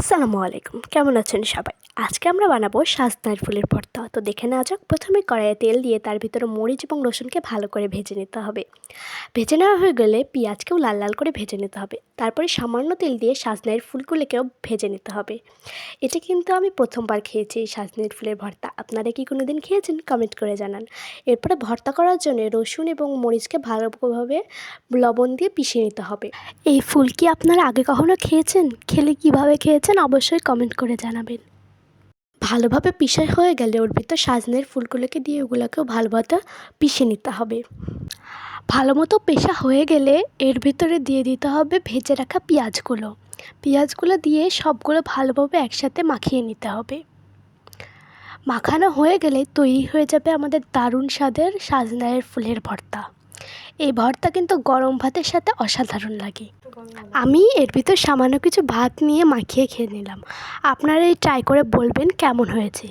আসসালামু আলাইকুম। কেমন আছেন সবাই? আজকে আমরা বানাবো সাজনার ফুলের ভর্তা। তো দেখে নেওয়া যাক, প্রথমে কড়াইয়ে তেল দিয়ে তার ভিতরে মরিচ এবং রসুনকে ভালো করে ভেজে নিতে হবে। ভেজে নেওয়া হয়ে গেলে পেঁয়াজকেও লাল লাল করে ভেজে নিতে হবে। তারপরে সামান্য তেল দিয়ে সাজনের ফুলগুলোকেও ভেজে নিতে হবে। এটা কিন্তু আমি প্রথমবার খেয়েছি সাজনের ফুলের ভর্তা। আপনারা কি কোনো দিন খেয়েছেন? কমেন্ট করে জানান। এরপরে ভর্তা করার জন্য রসুন এবং মরিচকে ভালোভাবে লবণ দিয়ে পিষে নিতে হবে। এই ফুল কি আপনারা আগে কখনো খেয়েছেন? খেলে কীভাবে খেয়েছেন? অবশ্যই কমেন্ট করে জানাবেন। ভালোভাবে পিষাই হয়ে গেলে ওর ভিতর সাজনের ফুলগুলোকে দিয়ে ওগুলোকেও ভালোভাবে পিষে নিতে হবে। ভালো মতো পেশা হয়ে গেলে এর ভিতরে দিয়ে দিতে হবে ভেজে রাখা পেঁয়াজগুলো। পেঁয়াজগুলো দিয়ে সবগুলো ভালোভাবে একসাথে মাখিয়ে নিতে হবে। মাখানো হয়ে গেলে তৈরি হয়ে যাবে আমাদের দারুণ স্বাদের সাজনায়ের ফুলের ভর্তা। এই ভর্তা কিন্তু গরম ভাতের সাথে অসাধারণ লাগে। আমি এর ভিতর সামান্য কিছু ভাত নিয়ে মাখিয়ে খেয়ে নিলাম। আপনারা এই ট্রাই করে বলবেন কেমন হয়েছে।